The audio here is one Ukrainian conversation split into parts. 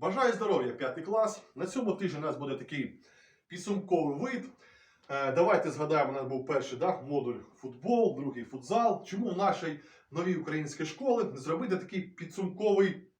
Бажаю здоров'я, п'ятий клас. На цьому тижні у нас буде такий підсумковий вид. Е, Давайте згадаємо, у нас був перший да, модуль футбол, другий футзал. Чому в нашій новій українській школі не зробити такий підсумковий,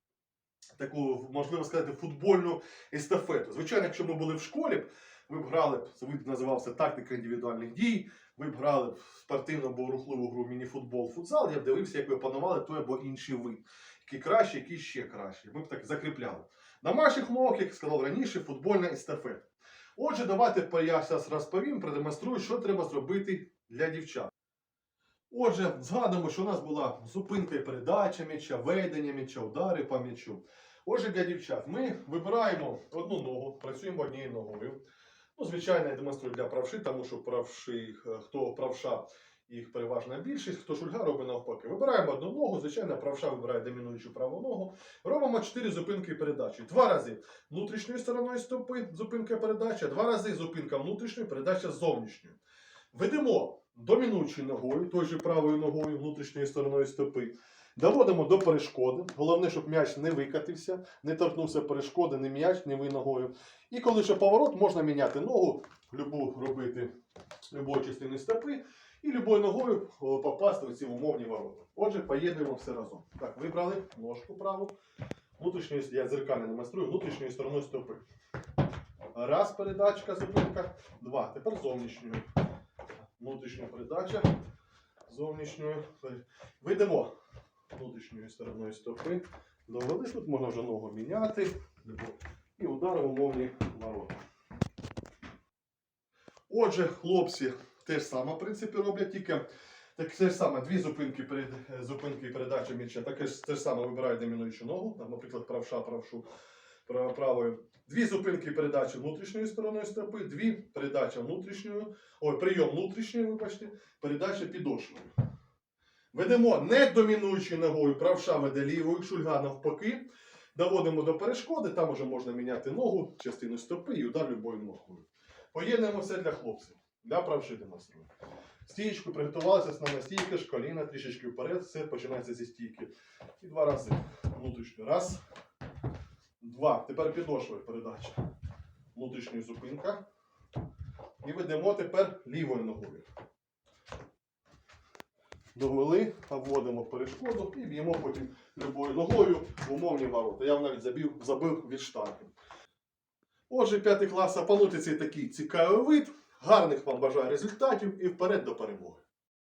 таку, можливо сказати, футбольну естафету? Звичайно, якщо ми були в школі, ви б грали, б, вид називався тактика індивідуальних дій. Ви б грали в спортивну або рухливу гру міні-футбол, футзал. Я б дивився, як ви опанували той або інший вид. Який краще, який ще краще. Ми б так закріпляли. На наших мовах, як сказав раніше, футбольна естафета. Отже, давайте я зараз розповім, продемонструю, що треба зробити для дівчат. Отже, згадуємо, що у нас була зупинка передача м'яча, ведення м'яча, удари по м'ячу. Отже, для дівчат ми вибираємо одну ногу, працюємо однією ногою. Звичайно, я демонструю для правши, тому що правши, е, хто правша, їх переважна більшість, хто шульга робить навпаки. Вибираємо одну ногу, звичайно, правша вибирає домінуючу праву ногу. Робимо 4 зупинки передачі. Два рази внутрішньою стороною стопи, зупинка передача, два рази зупинка внутрішньої, передача зовнішньої. Ведемо домінуючою ногою, той же правою ногою, внутрішньою стороною стопи. Доводимо до перешкоди. Головне, щоб м'яч не викатився, не торкнувся перешкоди, ні м'яч, ні ви ногою. І коли ще поворот, можна міняти ногу, любу робити любої частини стопи, і любою ногою попасти в ці умовні ворота. Отже, поєднуємо все разом. Так, вибрали ножку праву, внутрішньою, я дзеркально демонструю, внутрішньою стороною стопи. Раз передачка, зупинка, два. Тепер зовнішньою. Внутрішня передача, зовнішньою. Вийдемо внутрішньою стороною стопи. Довели, тут можна вже ногу міняти. І удар в умовні ворота. Отже, хлопці теж саме, в принципі, роблять, тільки так, те ж саме, дві зупинки, перед, зупинки і передача м'яча. Таке ж те ж саме вибирають домінуючу ногу, наприклад, правша, правшу прав- правою. Дві зупинки передачі внутрішньою стороною стопи, дві передача внутрішньою, ой, прийом внутрішньої, вибачте, передача підошвою. Ведемо не домінуючою ногою, правша веде лівою, шульга навпаки. Доводимо до перешкоди, там вже можна міняти ногу, частину стопи і удар любою ногою. Поєднуємо все для хлопців. Для правши демонструю. Стієчку приготувалися, основна стійка, коліна трішечки вперед, все починається зі стійки. І два рази. Внутрішньо. Раз. Два. Тепер підошвою передача. Внутрішньою зупинка. І ведемо тепер лівою ногою. Довели, обводимо перешкоду і б'ємо потім любою ногою в умовні ворота. Я навіть забив, забив від штанги. Отже, п'ятий клас, цей такий цікавий вид. Гарних вам бажаю результатів і вперед до перемоги.